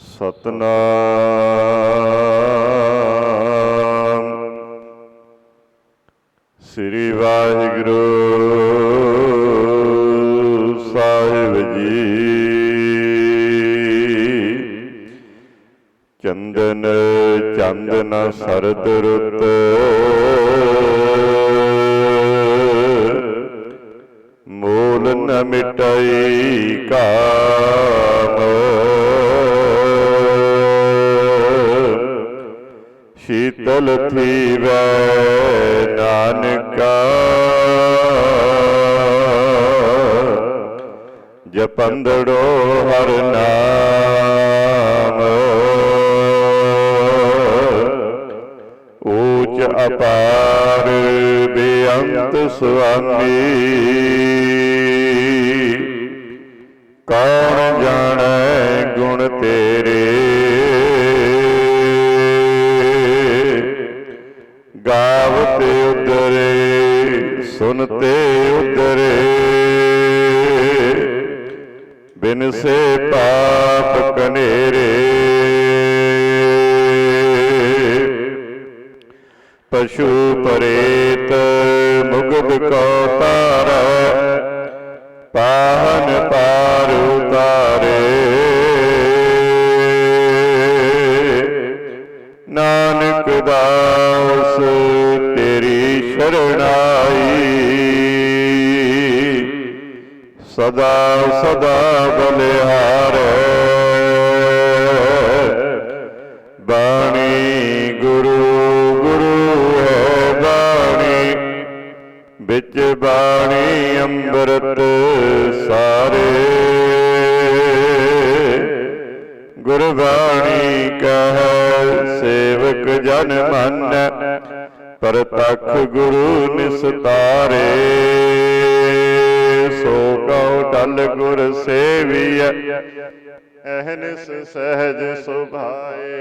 ਸਤਨਾਮ। ਸ੍ਰੀ ਵਾਹਿਗੁਰੂ ਸਾਹਿਬ ਜੀ। ਚੰਦਨ ਚੰਦਨ ਸਰਦ ਸ਼ੀਤਲ ਥੀਵੈ ਨਾਨਕਾ। ਜਪੰਦੜੋ ਹਰ ਨਾਮ। ਊਚ ਅਪਾਰ ਬੇਅੰਤ ਸੁਆਮੀ। ਕੌਣ ਜਾਣੈ ਗੁਣ ਤੇ ਸੁਨਤੇ ਉਦਰੇ ਬਲਿਹਾਰੈ ਬਾਣੀ ਗੁਰੂ ਗੁਰੂ ਹੈ ਬਾਣੀ। ਵਿੱਚ ਬਾਣੀ ਅੰਮ੍ਰਿਤ ਸਾਰੇ। ਗੁਰਬਾਣੀ ਕਹੈ, ਸੇਵਕ ਜਨ ਮਨ, ਪਰਤਖ ਗੁਰੂ ਨਿਸਤਾਰੇ। ਸੋ ਕਉ ਟਲ ਗੁਰ ਸੇਵੀਐ। ਅਹਨਿਸ ਸਹਿਜ ਸੁਭਾਏ।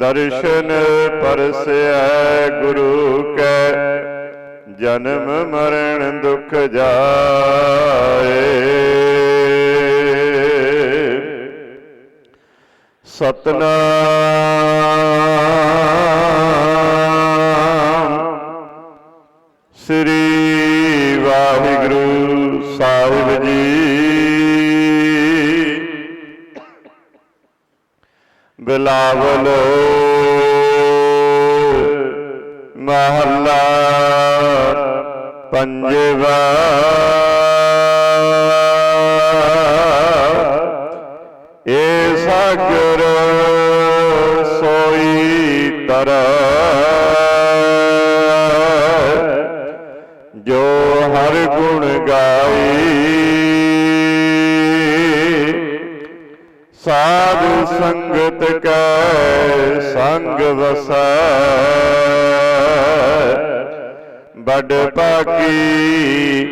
ਦਰਸ਼ਨ ਪਰਸੈ ਗੁਰੂ ਕੈ ਜਨਮ ਮਰਨ ਦੁਖ ਜਾਏ। ਸਤਨਾਮ ਸਾਹਿਬ ਜੀ। ਬਿਲਾਵਲ ਮਹੱਲਾ ਪੰਜਵਾ। ਏ ਸਾਗਰ ਸੋਈ ਤਰੈ ਗਾਈ ਸਾਧ ਸੰਗਤ ਕੈ ਸੰਗ ਵਸੈ। ਬੜ ਭਾਗੀ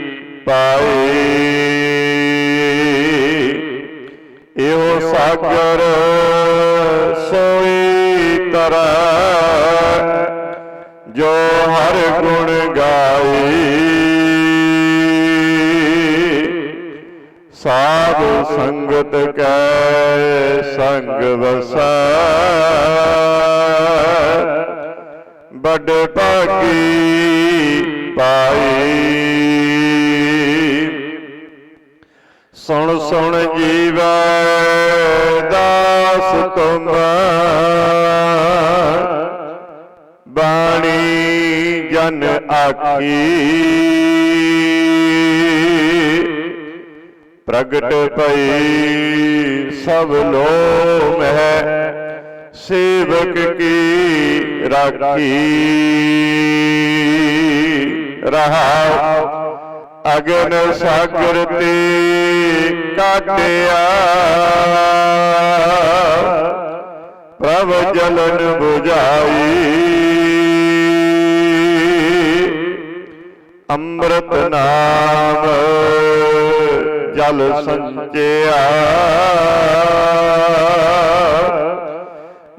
ਪਾਈ। ਇਹੋ ਸਾਗਰ ਸੋਈ ਤਰੈ। ਜੋ ਹਰ ਗੁਣ ਸੰਗਤ ਕੈ ਸੰਗ ਵਸੈ। ਬੜ ਭਾਗੀ ਪਾਈ ਸੁਣ ਸੁਣ ਜੀਵੈ ਦਾਸ ਤੁਮ। ਬਾਣੀ ਜਨ ਆਖੀ। ਪ੍ਰਗਟ ਭਈ ਸਭ ਲੋ ਮਹਿ ਸੇਵਕ ਕੀ ਰਾਖੀ? ਰਹਾਉ ਅਗਨ ਸਾਗਰ ਤੇ ਕਾਟਿਆ। ਪ੍ਰਭ ਜਲਨ 부ਝਾਈ ਅੰਮ੍ਰਿਤ ਨਾਮ ਜਲ ਸੰਚਿਆ।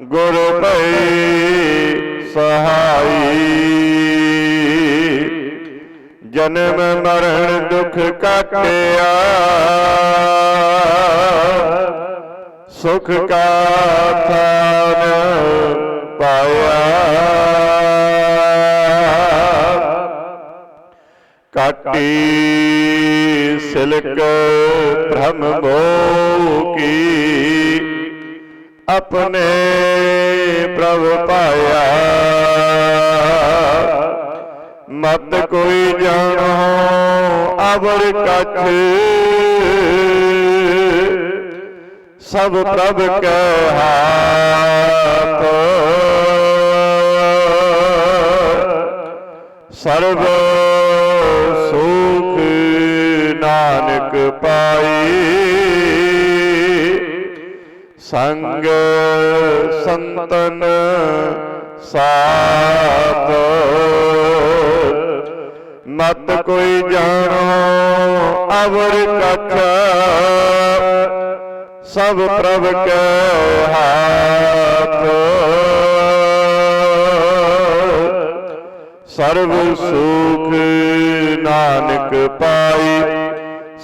ਗੁਰ ਭਈ ਸਹਾਈ। ਜਨਮ ਮਰਨ ਦੁਖ ਕਾਟਿਆ। ਸੁਖ ਕਾ ਥਾਨ ਪਾਇਆ। ਕਾਟੀ ਸਿਲਕ ਭ੍ਰਮ ਮੋਹ ਕੀ ਆਪਣੇ ਪ੍ਰਭ ਪਾਇਆ। ਮਤ ਕੋਈ ਜਾਣੋ, ਅਵਰ ਕਛ ਸਭ ਪ੍ਰਭ ਕੈ ਹਾਥ। ਸਰਬ ਨਾਨਕ ਪਾਈ। ਸੰਗ ਸੰਤਨ ਸਾਥ। ਮਤ ਕੋਈ ਜਾਣੋ, ਅਵਰ ਕਥ ਸਭ ਪ੍ਰਭ ਕੈ ਹਾਥ। ਸਰਬ ਸੁਖ ਨਾਨਕ ਪਾਈ।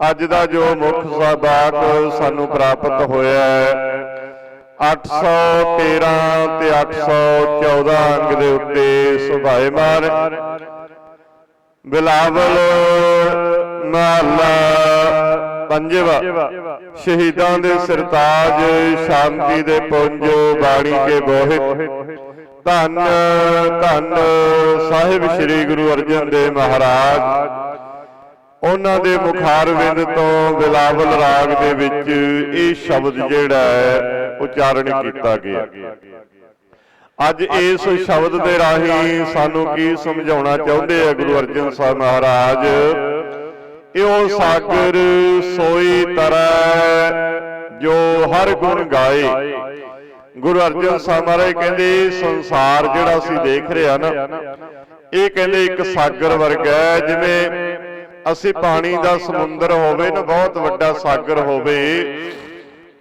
ਅੱਜ ਦਾ ਜੋ ਮੁੱਖ ਸਬਾਕ ਸਾਨੂੰ ਪ੍ਰਾਪਤ ਹੋਇਆ ਹੈ 813 ਤੇ 814 ਅੰਗ ਦੇ ਉੱਤੇ ਸੁਭਾਏਮਾਨ ਬਿਲਾਵਲ ਮਹਲਾ ਪੰਜਵਾ, ਸ਼ਹੀਦਾਂ ਦੇ ਸਰਤਾਜ ਸ਼ਾਂਤੀ ਦੇ ਪੁੰਜ ਬਾਣੀ ਕੇ ਬੋਹਿ ਧੰਨ ਧੰਨ ਸਾਹਿਬ ਸ੍ਰੀ ਗੁਰੂ ਅਰਜਨ ਦੇਵ ਮਹਾਰਾਜ। ਉਹਨਾਂ ਦੇ ਮੁਖਾਰਵਿੰਦ ਤੋਂ ਬਿਲਾਵਲ ਰਾਗ ਦੇ ਵਿੱਚ ਇਹ ਸ਼ਬਦ ਜਿਹੜਾ ਹੈ ਉਚਾਰਨ ਕੀਤਾ ਗਿਆ। ਅੱਜ ਇਸ ਸ਼ਬਦ ਦੇ ਰਾਹੀਂ ਸਾਨੂੰ ਕੀ ਸਮਝਾਉਣਾ ਚਾਹੁੰਦੇ ਆ ਗੁਰੂ ਅਰਜਨ ਸਾਹਿਬ ਮਹਾਰਾਜ? ਇਹੋ ਸਾਗਰ ਸੋਈ ਤਰੈ ਜੋ ਹਰ ਗੁਣ ਗਾਏ। ਗੁਰੂ ਅਰਜਨ ਸਾਹਿਬ ਮਹਾਰਾਜ ਕਹਿੰਦੇ ਸੰਸਾਰ ਜਿਹੜਾ ਅਸੀਂ ਦੇਖ ਰਿਹਾ ਨਾ ਇਹ ਕਹਿੰਦੇ ਇੱਕ ਸਾਗਰ ਵਰਗਾ ਜਿਵੇਂ ਅਸੀਂ ਪਾਣੀ ਦਾ ਸਮੁੰਦਰ ਹੋਵੇ ਨਾ ਬਹੁਤ ਵੱਡਾ ਸਾਗਰ ਹੋਵੇ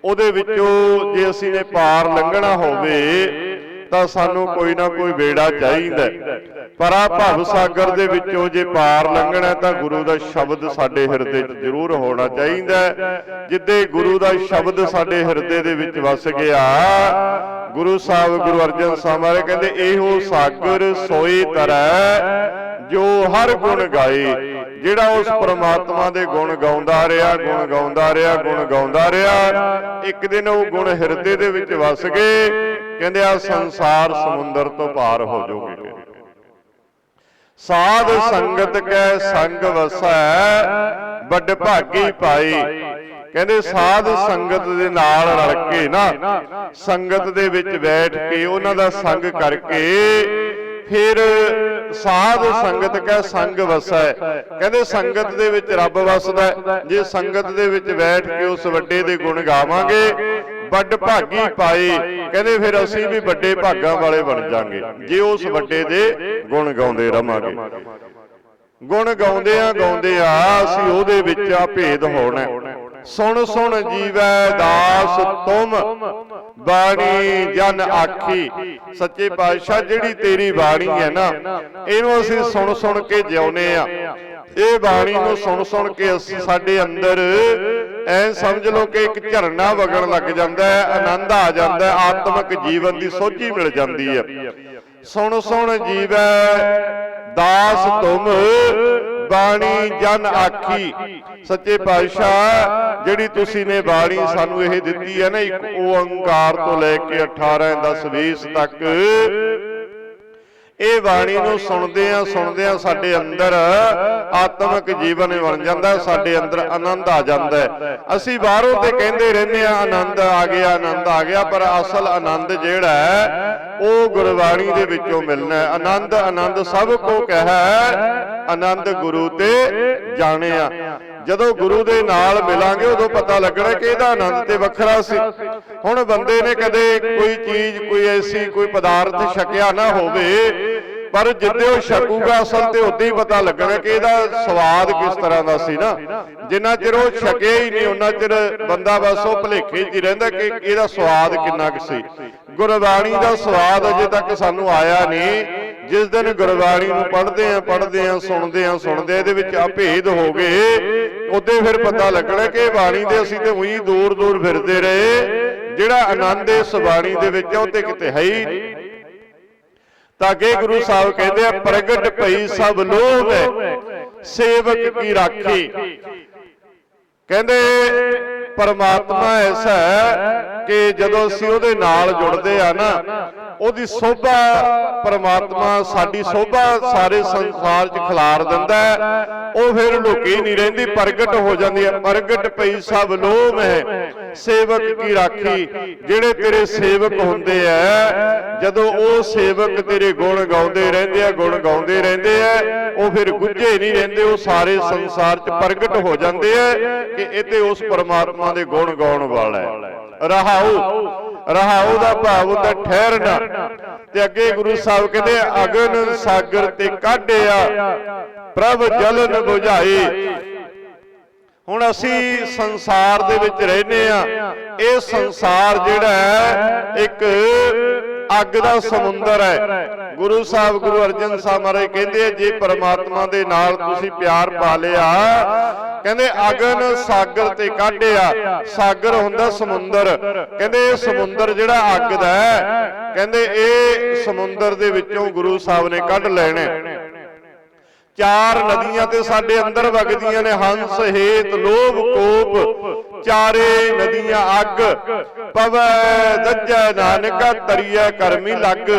ਉਹਦੇ ਵਿੱਚੋਂ ਜੇ ਅਸੀਂ ਨੇ ਪਾਰ ਲੰਘਣਾ ਹੋਵੇ ਤਾਂ ਸਾਨੂੰ ਕੋਈ ਨਾ ਕੋਈ ਵੇੜਾ ਚਾਹੀਦਾ। ਪਰ ਆ ਭਵ ਸਾਗਰ ਦੇ ਵਿੱਚੋਂ ਜੇ ਪਾਰ ਲੰਘਣਾ ਤਾਂ ਗੁਰੂ ਦਾ ਸ਼ਬਦ ਸਾਡੇ ਹਿਰਦੇ 'ਚ ਜ਼ਰੂਰ ਹੋਣਾ ਚਾਹੀਦਾ। ਜਿੱਦੇ ਗੁਰੂ ਦਾ ਸ਼ਬਦ ਸਾਡੇ ਹਿਰਦੇ ਦੇ ਵਿੱਚ ਵਸ ਗਿਆ। ਗੁਰੂ ਸਾਹਿਬ ਗੁਰੂ ਅਰਜਨ ਸਾਹਿਬ ਮਹਾਰਾਜ ਕਹਿੰਦੇ ਇਹੋ ਸਾਗਰ ਸੋਈ ਤਰੈ ਜੋ ਹਰ ਗੁਣ ਗਾਏ ਜਿਹੜਾ ਉਸ ਪ੍ਰਮਾਤਮਾ ਦੇ ਗੁਣ ਗਾਉਂਦਾ ਰਿਹਾ ਗੁਣ ਗਾਉਂਦਾ ਰਿਹਾ ਗੁਣ ਗਾਉਂਦਾ ਰਿਹਾ। ਇੱਕ ਦਿਨ ਉਹ ਗੁਣ ਹਿਰਦੇ ਦੇ ਵਿੱਚ ਵਸ ਗਏ ਕਹਿੰਦੇ ਆ ਸੰਸਾਰ ਸਮੁੰਦਰ ਤੋਂ ਪਾਰ ਹੋ ਜਾਓਗੇ। ਸਾਧ ਸੰਗਤ ਕੈ ਸੰਗ ਵਸੈ ਵੱਡ ਭਾਗੀ ਪਾਈ ਕਹਿੰਦੇ ਸਾਧ ਸੰਗਤ ਦੇ ਨਾਲ ਰਲ ਕੇ ਨਾ ਸੰਗਤ ਦੇ ਵਿੱਚ ਬੈਠ ਕੇ ਉਹਨਾਂ ਦਾ ਸੰਗ ਕਰਕੇ ਫਿਰ ਸਾਧ ਸੰਗਤ ਕੈ ਸੰਗ ਵਸੈ। ਕਹਿੰਦੇ ਸੰਗਤ ਦੇ ਵਿੱਚ ਰੱਬ ਵਸਦਾ ਜੇ ਸੰਗਤ ਦੇ ਵਿੱਚ ਬੈਠ ਕੇ ਉਸ ਵੱਡੇ ਦੇ ਗੁਣ ਗਾਵਾਂਗੇ, ਵੱਡ ਭਾਗੀ ਪਾਏ ਕਹਿੰਦੇ ਫਿਰ ਅਸੀਂ ਵੀ ਵੱਡੇ ਭਾਗਾਂ ਵਾਲੇ ਬਣ ਜਾਾਂਗੇ। ਜੇ ਉਸ ਵੱਡੇ ਦੇ ਗੁਣ ਗਾਉਂਦੇ ਰਵਾਂਗੇ। ਗੁਣ ਗਾਉਂਦੇ ਆ ਗਾਉਂਦੇ ਆ ਅਸੀਂ ਉਹਦੇ ਵਿੱਚ ਆ ਭੇਦ ਹੋਣਾ ਸੁਣ ਸੁਣ ਜੀਵੈ ਦਾਸ ਤੁਮ, ਬਾਣੀ ਜਨ ਆਖੀ। ਸੱਚੇ ਪਾਤਸ਼ਾਹ, ਜਿਹੜੀ ਤੇਰੀ ਬਾਣੀ ਹੈ ਨਾ, ਇਹਨੂੰ ਅਸੀਂ ਸੁਣ ਸੁਣ ਕੇ ਜਿਉਨੇ ਆ ਇਹ ਬਾਣੀ ਨੂੰ ਸੁਣ ਸੁਣ ਕੇ ਅਸੀਂ ਸਾਡੇ ਅੰਦਰ ਐ ਸਮਝ ਲਓ ਕਿ ਇੱਕ ਝਰਨਾ ਵਗਣ ਲੱਗ ਜਾਂਦਾ ਹੈ, ਆਨੰਦ ਆ ਜਾਂਦਾ ਹੈ, ਆਤਮਿਕ ਜੀਵਨ ਦੀ ਸੋਝੀ ਮਿਲ ਜਾਂਦੀ ਹੈ। ਸੁਣ ਸੁਣ ਜੀਵੈ ਦਾਸ ਤੁਮ ਬਾਣੀ ਜਨ ਆਖੀ। ਸੱਚੇ ਪਾਤਸ਼ਾਹ ਜਿਹੜੀ ਤੁਸੀਂ ਨੇ ਬਾਣੀ ਸਾਨੂੰ ਇਹ ਦਿੱਤੀ ਹੈ ਨਾ ਇੱਕ ਓੰਕਾਰ ਤੋਂ ਲੈ ਕੇ 18 10 20 ਤੱਕ। ਇਹ ਬਾਣੀ ਨੂੰ ਸੁਣਦੇ ਆ ਸੁਣਦੇ ਆ ਸਾਡੇ ਅੰਦਰ ਆਤਮਿਕ ਜੀਵਨ ਬਣ ਜਾਂਦਾ ਸਾਡੇ ਅੰਦਰ ਆਨੰਦ ਆ ਜਾਂਦਾ। ਅਸੀਂ ਬਾਹਰੋਂ ਤੇ ਕਹਿੰਦੇ ਰਹਿੰਦੇ ਆ ਆਨੰਦ ਆ ਗਿਆ ਆਨੰਦ ਆ ਗਿਆ ਪਰ ਅਸਲ ਆਨੰਦ ਜਿਹੜਾ ਹੈ ਉਹ ਗੁਰਬਾਣੀ ਦੇ ਵਿੱਚੋਂ ਮਿਲਣਾ ਹੈ। ਆਨੰਦ ਆਨੰਦ ਸਭ ਕੋ ਕਹੈ ਆਨੰਦ ਗੁਰੂ ਤੇ ਜਾਣਿਆ। ਜਦੋਂ ਗੁਰੂ ਦੇ ਨਾਲ ਮਿਲਾਂਗੇ ਉਦੋਂ ਪਤਾ ਲੱਗਣਾ ਕਿ ਇਹਦਾ ਆਨੰਦ ਤੇ ਵੱਖਰਾ ਸੀ। ਹੁਣ ਬੰਦੇ ਨੇ ਕਦੇ ਕੋਈ ਚੀਜ਼ ਕੋਈ ਐਸੀ ਕੋਈ ਪਦਾਰਥ ਛਕਿਆ ਨਾ ਹੋਵੇ ਪਰ ਜਿੱਦੇ ਉਹ ਛਕੂਗਾ ਅਸਲ ਤੇ ਉਦੋਂ ਹੀ ਪਤਾ ਲੱਗਣਾ ਕਿ ਇਹਦਾ ਸਵਾਦ ਕਿਸ ਤਰ੍ਹਾਂ ਦਾ ਸੀ ਨਾ। ਜਿੰਨਾ ਚਿਰ ਉਹ ਛਕਿਆ ਹੀ ਨਹੀਂ ਉਹਨਾਂ ਚਿਰ ਬੰਦਾ ਬਸ ਉਹ ਭਲੇਖੇ 'ਚ ਹੀ ਰਹਿੰਦਾ ਕਿ ਇਹਦਾ ਸਵਾਦ ਕਿੰਨਾ ਕੁ ਸੀ। ਗੁਰਬਾਣੀ ਦਾ ਸਵਾਦ ਅਜੇ ਤੱਕ ਸਾਨੂੰ ਆਇਆ ਨਹੀਂ। ਜਿਸ ਦਿਨ ਗੁਰਬਾਣੀ ਨੂੰ ਪੜ੍ਹਦੇ ਆ ਪੜ੍ਹਦੇ ਆ ਸੁਣਦੇ ਆ ਸੁਣਦੇ ਆ, ਇਹਦੇ ਵਿੱਚ ਅਭੇਦ ਹੋ ਗਏ ਉਦੋਂ ਫਿਰ ਪਤਾ ਲੱਗਣਾ ਕਿ ਬਾਣੀ ਦੇ ਅਸੀਂ ਤੇ ਉਹੀ ਦੂਰ ਦੂਰ ਫਿਰਦੇ ਰਹੇ ਜਿਹੜਾ ਆਨੰਦ ਇਸ ਬਾਣੀ ਦੇ ਵਿੱਚ ਆ ਉਹ ਤੇ ਕਿਤੇ ਹੈ ਹੀ ਤਾਂ ਕਿ ਗੁਰੂ ਸਾਹਿਬ ਕਹਿੰਦੇ ਆ ਪ੍ਰਗਟ ਭਈ ਸਭ ਲੋਭ ਸੇਵਕ ਕੀ ਰਾਖੀ? ਕਹਿੰਦੇ ਪਰਮਾਤਮਾ ਐਸਾ ਹੈ ਕਿ ਜਦੋਂ ਅਸੀਂ ਉਹਦੇ ਨਾਲ ਜੁੜਦੇ ਆ ਨਾ ਉਹਦੀ ਸੋਭਾ ਪਰਮਾਤਮਾ ਸਾਡੀ ਸੋਭਾ ਸਾਰੇ ਸੰਸਾਰ 'ਚ ਖਿਲਾਰ ਦਿੰਦਾ ਉਹ ਫਿਰ ਲੁਕੀ ਨਹੀਂ ਰਹਿੰਦੀ, ਪ੍ਰਗਟ ਹੋ ਜਾਂਦੀ ਹੈ। ਪ੍ਰਗਟ ਪਈ ਸਭ ਲੋਭ ਹੈ। ਸੇਵਕ ਕੀ ਰਾਖੀ? ਜਿਹੜੇ ਤੇਰੇ ਸੇਵਕ ਹੁੰਦੇ ਆ, ਜਦੋਂ ਉਹ ਸੇਵਕ ਤੇਰੇ ਗੁਣ ਗਾਉਂਦੇ ਰਹਿੰਦੇ ਆ, ਗੁਣ ਗਾਉਂਦੇ ਰਹਿੰਦੇ ਆ, ਉਹ ਫਿਰ ਗੁੱਝੇ ਨਹੀਂ ਰਹਿੰਦੇ, ਉਹ ਸਾਰੇ ਸੰਸਾਰ 'ਚ ਪ੍ਰਗਟ ਹੋ ਜਾਂਦੇ ਆ ਕਿ ਇਹ ਤੇ ਉਸ ਪਰਮਾਤਮਾ ਦੇ ਗੁਣ ਗਾਉਣ ਵਾਲਾ ਹੈ। ਰਹਾਉ। ਰਹਾਉ ਦਾ ਭਾਵ ਹੁੰਦਾ ਠਹਿਰਨਾ। ਤੇ ਅੱਗੇ ਗੁਰੂ ਸਾਹਿਬ ਕਹਿੰਦੇ ਅਗਨ ਸਾਗਰ ਤੇ ਕਾਢਿਆ। ਪ੍ਰਭ ਜਲਨ 부ਝਾਈ ਹੁਣ ਅਸੀਂ ਸੰਸਾਰ ਦੇ ਵਿੱਚ ਰਹਿੰਦੇ ਆ ਇਹ ਸੰਸਾਰ ਜਿਹੜਾ ਹੈ ਇੱਕ ਅੱਗ ਦਾ ਸਮੁੰਦਰ ਹੈ। ਗੁਰੂ ਸਾਹਿਬ ਗੁਰੂ ਅਰਜਨ ਸਾਹਿਬ ਮਹਾਰਾਜ ਕਹਿੰਦੇ ਆ, ਜੇ ਪਰਮਾਤਮਾ ਦੇ ਨਾਲ ਤੁਸੀਂ ਪਿਆਰ ਪਾ ਲਿਆ ਕਹਿੰਦੇ ਅਗਨ ਸਾਗਰ ਤੇ ਕਾਢਿਆ ਸਾਗਰ ਹੁੰਦਾ ਸਮੁੰਦਰ। ਕਹਿੰਦੇ ਇਹ ਸਮੁੰਦਰ ਜਿਹੜਾ ਅੱਗ ਦਾ ਹੈ ਕਹਿੰਦੇ ਇਹ ਸਮੁੰਦਰ ਦੇ ਵਿੱਚੋਂ ਗੁਰੂ ਸਾਹਿਬ ਨੇ ਕੱਢ ਲੈਣੇ। ਚਾਰ ਨਦੀਆਂ ਤੇ ਸਾਡੇ ਅੰਦਰ ਵਗਦੀਆਂ ਨੇ ਹੰਸ ਹੇਤ ਲੋਭ ਕੋਪ। ਚਾਰੇ ਨਦੀਆਂ ਅੱਗ, ਪਵੈ ਦੱਜੈ ਨਾਨਕਾ ਤਰੀਐ ਕਰਮੀ ਲੱਗ।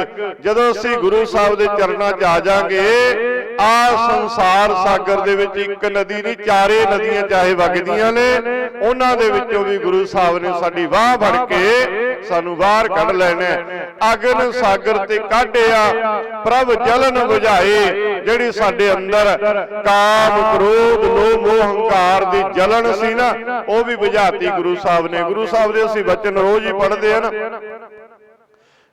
ਜਦੋਂ ਅਸੀਂ ਗੁਰੂ ਸਾਹਿਬ ਦੇ ਚਰਨਾਂ 'ਚ ਆ ਜਾਾਂਗੇ, ਆ ਸੰਸਾਰ ਸਾਗਰ ਦੇ ਵਿੱਚ ਇੱਕ ਨਦੀ ਨਹੀਂ, ਚਾਰੇ ਨਦੀਆਂ ਚਾਹੇ ਵਗਦੀਆਂ ਨੇ, ਉਹਨਾਂ ਦੇ ਵਿੱਚੋਂ ਵੀ ਗੁਰੂ ਸਾਹਿਬ ਨੇ ਸਾਡੀ ਵਾਹ ਫੜ ਕੇ ਸਾਨੂੰ ਬਾਹਰ ਕੱਢ ਲੈਣਾ ਅਗਨ ਸਾਗਰ ਤੇ ਕਾਢਿਆ, ਪ੍ਰਭ ਜਲਨ ਬੁਝਾਏ, ਜਿਹੜੀ ਸਾਡੇ ਅੰਦਰ ਕਾਮ, ਕ੍ਰੋਧ, ਲੋਭ ਮੋਹ ਹੰਕਾਰ ਦੀ ਜਲਨ ਸੀ ਨਾ, ਉਹ ਵੀ ਬੁਝਾਤੀ ਗੁਰੂ ਸਾਹਿਬ ਨੇ। ਗੁਰੂ ਸਾਹਿਬ ਦੇ ਅਸੀਂ ਬਚਨ ਰੋਜ਼ ਹੀ ਪੜ੍ਹਦੇ ਆ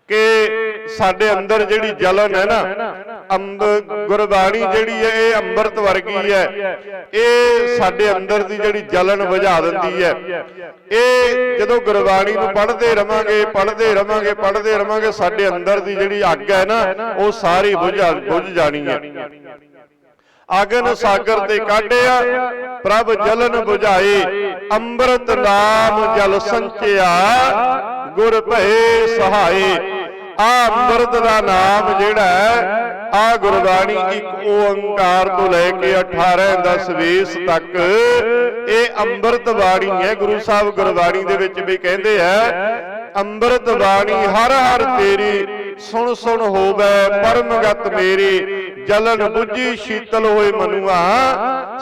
ਕਿ ਸਾਡੇ ਅੰਦਰ ਜਿਹੜੀ ਜਲਨ ਹੈ ਨਾ, ਅੰਬ ਗੁਰਬਾਣੀ ਜਿਹੜੀ ਹੈ, ਇਹ ਅੰਮ੍ਰਿਤ ਵਰਗੀ ਹੈ। ਇਹ ਸਾਡੇ ਅੰਦਰ ਦੀ ਜਿਹੜੀ ਜਲਨ ਬੁਝਾ ਦਿੰਦੀ ਹੈ। ਇਹ ਜਦੋਂ ਗੁਰਬਾਣੀ ਨੂੰ ਪੜ੍ਹਦੇ ਰਵਾਂਗੇ ਪੜ੍ਹਦੇ ਰਵਾਂਗੇ ਪੜ੍ਹਦੇ ਰਵਾਂਗੇ, ਸਾਡੇ ਅੰਦਰ ਦੀ ਜਿਹੜੀ ਅੱਗ ਹੈ ਨਾ, ਉਹ ਸਾਰੀ ਬੁਝਾ ਬੁਝ ਜਾਣੀ ਹੈ। ਅਗਨ ਸਾਗਰ ਤੇ ਕਾਢਿਆ ਪ੍ਰਭ ਜਲਨ 부ਝਾਏ ਅੰਮ੍ਰਿਤ ਨਾਮ ਜਲ ਸੰਚਿਆ ਗੁਰ ਭਏ ਸਹਾਏ ਆ ਅੰਮ੍ਰਿਤ ਦਾ ਨਾਮ ਜਿਹੜਾ ਹੈ ਆ ਗੁਰਬਾਣੀ ਇੱਕ ਓੰਕਾਰ ਤੋਂ ਲੈ ਕੇ 18 ਦਸ ਵੇਸ ਤੱਕ। ਇਹ ਅੰਮ੍ਰਿਤ ਬਾਣੀ ਹੈ ਗੁਰੂ ਸਾਹਿਬ ਗੁਰਬਾਣੀ ਦੇ ਵਿੱਚ ਵੀ ਕਹਿੰਦੇ ਆ ਅੰਮ੍ਰਿਤ ਬਾਣੀ ਹਰ ਹਰ ਤੇਰੀ ਸੁਣ ਸੁਣ ਹੋਵੇ ਪਰਮਗਤ ਮੇਰੀ ਜਲਨ 부ਜੀ ਸ਼ੀਤਲ ਹੋਏ ਮਨੁਆ।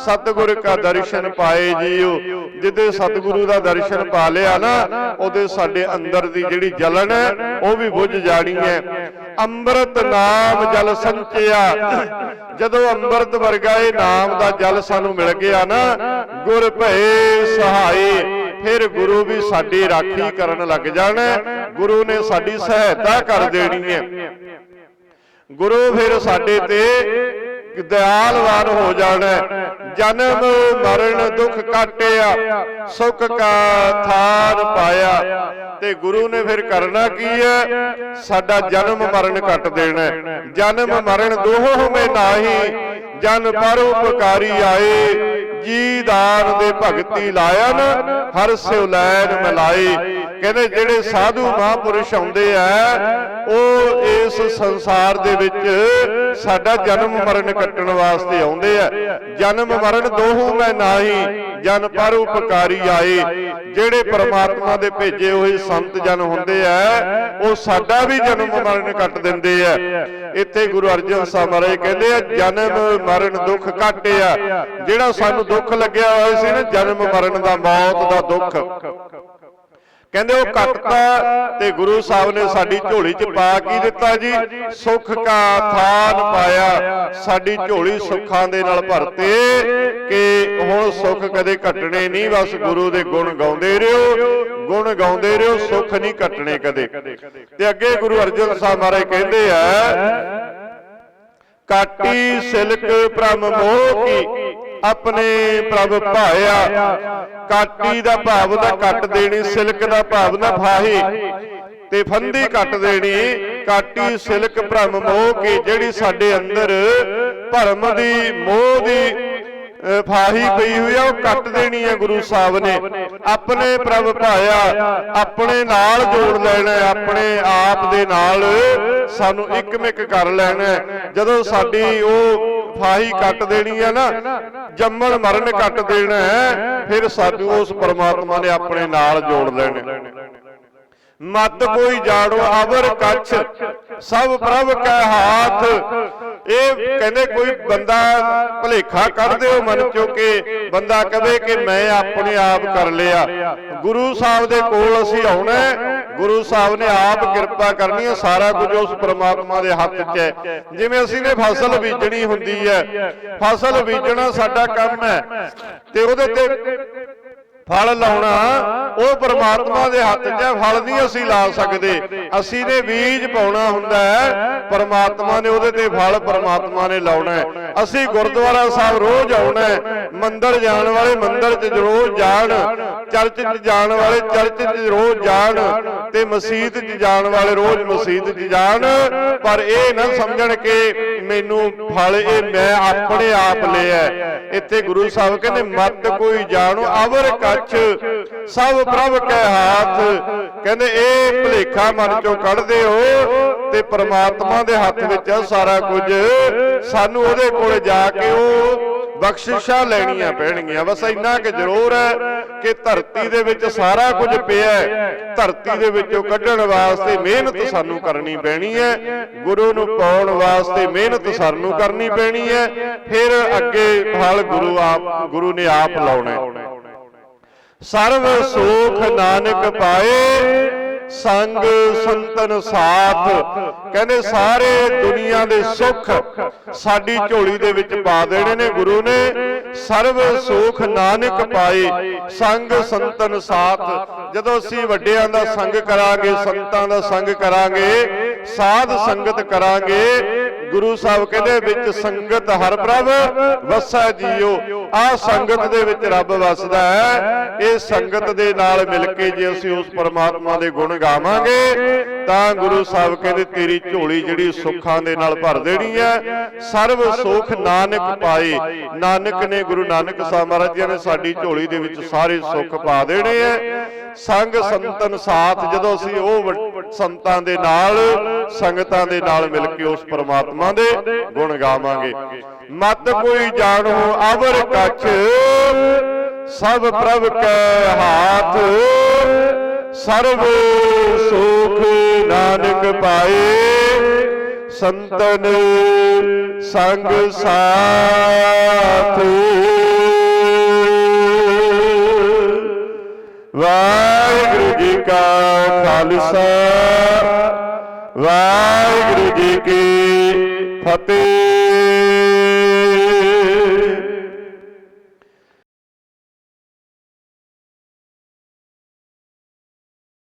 ਸਤਿਗੁਰ ਕਾ ਦਰਸ਼ਨ ਪਾਏ ਜੀਓ ਜਿੱਦੇ ਸਤਿਗੁਰੂ ਦਾ ਦਰਸ਼ਨ ਪਾ ਲਿਆ ਨਾ ਉਹਦੇ ਸਾਡੇ ਅੰਦਰ ਦੀ ਜਿਹੜੀ ਜਲਨ ਹੈ ਉਹ ਵੀ ਬੁਝ ਜਾਣੀ ਹੈ। ਅੰਮ੍ਰਿਤ ਨਾਮ ਜਲ ਸੰਚਿਆ। ਜਦੋਂ ਅੰਮ੍ਰਿਤ ਵਰਗਾ ਇਹ ਨਾਮ ਦਾ ਜਲ ਸਾਨੂੰ ਮਿਲ ਗਿਆ ਨਾ ਗੁਰ ਭਏ ਸਹਾਈ ਫਿਰ ਗੁਰੂ ਵੀ ਸਾਡੀ ਰਾਖੀ ਕਰਨ ਲੱਗ ਜਾਣਾ ਗੁਰੂ ਨੇ ਸਾਡੀ ਸਹਾਇਤਾ ਕਰ ਦੇਣੀ ਹੈ। ਗੁਰੂ ਫਿਰ ਸਾਡੇ ਤੇ ਦਿਆਲਵਾਨ ਹੋ ਜਾਣਾ ਜਨਮ ਮਰਨ ਦੁੱਖ ਕਾਟਿਆ ਸੁਖ ਕਾ ਥਾਨ ਪਾਇਆ। ਤੇ ਗੁਰੂ ਨੇ ਫਿਰ ਕਰਨਾ ਕੀ ਹੈ? ਸਾਡਾ ਜਨਮ ਮਰਨ ਕੱਟ ਦੇਣਾ ਜਨਮ ਮਰਨ ਦੋਹੋਂ ਮੇ ਨਾਹੀ। ਜਨ ਪਰ ਉਪਕਾਰੀ ਆਏ। ਜੀ ਦਾਨ ਦੇ ਭਗਤੀ ਲਾਇਆ ਹਰ ਸਿਉ ਲੈਨ ਮਿਲਾਈ। ਕਹਿੰਦੇ ਜਿਹੜੇ ਸਾਧੂ ਮਹਾਪੁਰਸ਼ ਆਉਂਦੇ ਆ, ਉਹ ਇਸ ਸੰਸਾਰ ਦੇ ਵਿੱਚ ਸਾਡਾ ਜਨਮ ਮਰਨ ਕੱਟਣ ਵਾਸਤੇ ਆਉਂਦੇ ਆ। ਜਨਮ ਮਰਨ ਦੋਹੂ ਮੈਂ ਨਾਹੀ, ਜਨ ਪਰ ਉਪਕਾਰੀ ਆਏ ਜਿਹੜੇ ਪ੍ਰਮਾਤਮਾ ਦੇ ਭੇਜੇ ਹੋਏ ਸੰਤ ਜਨ ਹੁੰਦੇ ਆ, ਉਹ ਸਾਡਾ ਵੀ ਜਨਮ ਮਰਨ ਕੱਟ ਦਿੰਦੇ ਆ। ਇੱਥੇ ਗੁਰੂ ਅਰਜਨ ਸਾਹਿਬ ਮਹਾਰਾਜ ਕਹਿੰਦੇ ਆ, ਜਨਮ ਮਰਨ ਦੁੱਖ ਕਾਟਿਆ ਜਿਹੜਾ ਸਾਨੂੰ ਦੁੱਖ ਲੱਗਿਆ ਹੋਇਆ ਸੀ ਨਾ ਜਨਮ ਮਰਨ ਦਾ ਮੌਤ ਦਾ ਦੁੱਖ। ਕਹਿੰਦੇ ਉਹ ਕੱਟਤਾ ਤੇ ਗੁਰੂ ਸਾਹਿਬ ਨੇ ਸਾਡੀ ਝੋਲੀ 'ਚ ਪਾ ਕੀ ਦਿੱਤਾ ਜੀ? ਸੁੱਖ ਕਾ ਥਾਨ ਪਾਇਆ। ਸਾਡੀ ਝੋਲੀ ਸੁੱਖਾਂ ਦੇ ਨਾਲ ਭਰਤੇ ਕਿ ਹੁਣ ਸੁੱਖ ਕਦੇ ਕੱਟਣੇ ਨਹੀਂ ਬਸ ਗੁਰੂ ਦੇ ਗੁਣ ਗਾਉਂਦੇ ਰਹੋ। ਗੁਣ ਗਾਉਂਦੇ ਰਹੋ ਸੁੱਖ ਨਹੀਂ ਕੱਟਣੇ ਕਦੇ। ਤੇ ਅੱਗੇ ਗੁਰੂ ਅਰਜਨ ਸਾਹਿਬ ਮਹਾਰਾਜ ਕਹਿੰਦੇ ਆ ਕਾਟੀ ਸਿਲਕ ਭ੍ਰਮ ਮੋਹ ਕੀ ਆਪਣੇ ਪ੍ਰਭ ਭਾਇਆ, ਕਾਟੀ ਦਾ ਭਾਵ ਦਾ ਕੱਟ ਦੇਣੀ, ਸਿਲਕ ਦਾ ਭਾਵ ਨਾ ਫਾਹੀ। ਤੇ ਫੰਦੀ ਕੱਟ ਦੇਣੀ, ਕਾਟੀ, ਸਿਲਕ, ਭ੍ਰਮ ਮੋਹ ਕੀ ਜਿਹੜੀ ਸਾਡੇ ਅੰਦਰ ਭਰਮ ਦੀ, ਮੋਹ ਦੀ ਫਾਹੀ ਪਈ ਹੋਈ ਆ, ਉਹ ਕੱਟ ਦੇਣੀ ਹੈ ਗੁਰੂ ਸਾਹਿਬ ਨੇ। ਆਪਣੇ ਪ੍ਰਭ ਭਾਇਆ, ਆਪਣੇ ਨਾਲ ਜੋੜ ਲੈਣਾ ਆਪਣੇ ਆਪ ਦੇ ਨਾਲ ਸਾਨੂੰ ਇੱਕਮਿਕ ਕਰ ਲੈਣਾ ਜਦੋਂ ਸਾਡੀ ਉਹ ਫਾਹੀ ਕੱਟ ਦੇਣੀ ਹੈ ਨਾ, ਜੰਮਣ ਮਰਨ ਕੱਟ ਦੇਣਾ ਹੈ, ਫਿਰ ਸਾਨੂੰ ਉਸ ਪਰਮਾਤਮਾ ਨੇ ਆਪਣੇ ਨਾਲ ਜੋੜ ਲੈਣਾ। ਮਤ ਕੋਈ ਜਾੜੋ, ਅਵਰ ਕੱਛ, ਸਭ ਪ੍ਰਭ ਕੈ ਹਾਥ। ਇਹ ਕਹਿੰਦੇ ਕੋਈ ਬੰਦਾ ਭਲੇਖਾ ਕੱਢ ਦਿਓ ਮਨ ਚੋਂ ਕਿ ਬੰਦਾ ਕਵੇ ਕਿ ਮੈਂ ਆਪਣੇ ਆਪ ਕਰ ਲਿਆ। ਗੁਰੂ ਸਾਹਿਬ ਦੇ ਕੋਲ ਅਸੀਂ ਆਉਣਾ ਗੁਰੂ ਸਾਹਿਬ ਨੇ ਆਪ ਕਿਰਪਾ ਕਰਨੀ ਹੈ, ਸਾਰਾ ਕੁਝ ਉਸ ਪ੍ਰਮਾਤਮਾ ਦੇ ਹੱਥ 'ਚ ਹੈ। ਜਿਵੇਂ ਅਸੀਂ ਨੇ ਫਸਲ ਬੀਜਣੀ ਹੁੰਦੀ ਹੈ, ਫਸਲ ਬੀਜਣਾ ਸਾਡਾ ਕੰਮ ਹੈ ਤੇ ਉਹਦੇ ਤੇ ਫਲ ਲਾਉਣਾ ਉਹ ਪ੍ਰਮਾਤਮਾ ਦੇ ਹੱਥ 'ਚ ਹੈ ਫਲ ਨਹੀਂ ਅਸੀਂ ਲਾ ਸਕਦੇ। ਅਸੀਂ ਨੇ ਬੀਜ ਪਾਉਣਾ ਹੁੰਦਾ ਹੈ ਪ੍ਰਮਾਤਮਾ ਨੇ ਉਹਦੇ ਤੇ ਫਲ ਪ੍ਰਮਾਤਮਾ ਨੇ ਲਾਉਣਾ ਹੈ। ਅਸੀਂ ਗੁਰਦੁਆਰਾ ਸਾਹਿਬ ਰੋਜ਼ ਆਉਣਾ ਹੈ। ਮੰਦਰ ਜਾਣ ਵਾਲੇ ਮੰਦਰ 'ਚ ਰੋਜ਼ ਜਾਣ। ਚਰਚ 'ਚ ਜਾਣ ਵਾਲੇ ਚਰਚ 'ਚ ਰੋਜ਼ ਜਾਣ ਤੇ ਮਸਜਿਦ 'ਚ ਜਾਣ ਵਾਲੇ ਰੋਜ਼ ਮਸਜਿਦ 'ਚ ਜਾਣ। ਪਰ ਇਹ ਨਾ ਸਮਝਣ ਕਿ ਮੈਨੂੰ ਫਲ ਇਹ ਮੈਂ ਆਪਣੇ ਆਪ ਲਿਆ। ਇੱਥੇ ਗੁਰੂ ਸਾਹਿਬ ਕਹਿੰਦੇ ਮਤ ਕੋਈ ਜਾਣੋ ਅਵਰ ਕੱਛ ਸਭ ਪ੍ਰਭ ਕੈ ਹਾਥ। ਕਹਿੰਦੇ, ਇਹ ਭਲੇਖਾ ਮਨ ਚੋਂ ਕੱਢਦੇ ਹੋ ਤੇ ਪ੍ਰਮਾਤਮਾ ਦੇ ਹੱਥ ਵਿੱਚ ਹੈ ਸਾਰਾ ਕੁਝ। ਸਾਨੂੰ ਉਹਦੇ ਕੋਲ ਜਾ ਕੇ ਉਹ ਬਖਸ਼ਿਸ਼ਾਂ ਲੈਣੀਆਂ ਪੈਣਗੀਆਂ। ਬਸ ਇੰਨਾ ਕਿ ਜ਼ਰੂਰ ਹੈ ਕਿ ਧਰਤੀ ਦੇ ਵਿੱਚ ਸਾਰਾ ਕੁਝ ਪਿਆ ਹੈ। ਧਰਤੀ ਦੇ ਵਿੱਚੋਂ ਕੱਢਣ ਵਾਸਤੇ ਮਿਹਨਤ ਸਾਨੂੰ ਕਰਨੀ ਪੈਣੀ ਹੈ। ਗੁਰੂ ਨੂੰ ਪਾਉਣ ਵਾਸਤੇ ਮਿਹਨਤ ਸਾਨੂੰ ਕਰਨੀ ਪੈਣੀ ਹੈ। ਫਿਰ ਅੱਗੇ ਫਲ ਗੁਰੂ ਆਪ ਗੁਰੂ ਨੇ ਆਪ ਲਾਉਣਾ ਹੈ। ਸਰਵ ਸੁਖ ਨਾਨਕ ਪਾਏ ਸੰਗ ਸੰਤਨ ਸਾਥ। ਕਹਿੰਦੇ ਸਾਰੇ ਦੁਨੀਆ ਦੇ ਸੁੱਖ ਸਾਡੀ ਝੋਲੀ ਦੇ ਵਿੱਚ ਪਾ ਦੇਣੇ ਨੇ ਗੁਰੂ ਨੇ। ਸਰਵ ਸੁਖ ਨਾਨਕ ਪਾਏ ਸੰਗ ਸੰਤਨ ਸਾਥ। ਜਦੋਂ ਅਸੀਂ ਵੱਡਿਆਂ ਦਾ ਸੰਗ ਕਰਾਂਗੇ ਸੰਤਾਂ ਦਾ ਸੰਗ ਕਰਾਂਗੇ ਸਾਧ ਸੰਗਤ ਕਰਾਂਗੇ। ਗੁਰੂ ਸਾਹਿਬ ਕਹਿੰਦੇ ਵਿੱਚ ਸੰਗਤ ਹਰ ਪ੍ਰਭ ਵਸੈ ਜੀਓ। ਆ ਸੰਗਤ ਦੇ ਵਿੱਚ ਰੱਬ ਵਸਦਾ ਹੈ। ਇਹ ਸੰਗਤ ਦੇ ਨਾਲ ਮਿਲ ਕੇ ਜੇ ਅਸੀਂ ਉਸ ਪਰਮਾਤਮਾ ਦੇ ਗੁਣ ਗਾਵਾਂਗੇ, ਤਾਂ ਗੁਰੂ ਸਾਹਿਬ ਕਹਿੰਦੇ, ਤੇਰੀ ਝੋਲੀ ਜਿਹੜੀ ਸੁੱਖਾਂ ਦੇ ਨਾਲ ਭਰ ਦੇਣੀ ਹੈ। ਸਰਬ ਸੁਖ ਨਾਨਕ ਪਾਏ। ਨਾਨਕ ਨੇ ਗੁਰੂ ਨਾਨਕ ਸਾਹਿਬ ਮਹਾਰਾਜ ਜੀ ਨੇ ਸਾਡੀ ਝੋਲੀ ਦੇ ਵਿੱਚ ਸਾਰੇ ਸੁੱਖ ਪਾ ਦੇਣੇ ਹੈ। ਸੰਗ ਸੰਤਨ ਸਾਥ ਜਦੋਂ ਅਸੀਂ ਉਹ ਸੰਤਾਂ ਦੇ ਨਾਲ, ਸੰਗਤਾਂ ਦੇ ਨਾਲ ਮਿਲ ਕੇ ਉਸ ਪਰਮਾਤਮਾ ਦੇ ਗੁਣ ਗਾਵਾਂਗੇ। ਮਤ ਕੋਈ ਜਾਣੋ, ਅਵਰ ਕੱਛ। ਸਭ ਪ੍ਰਭ ਕੈ ਹਾਥ। ਸਰਬ ਸੁਖ ਨਾਨਕ ਪਾਏ। ਸੰਤਨ ਸੰਗ ਸਾਥ। ਵਾਹਿਗੁਰੂ ਜੀ ਕਾ ਖਾਲਸਾ। ਵਾਹਿਗੁਰੂ ਜੀ ਕੀ ਫਤਿਹ।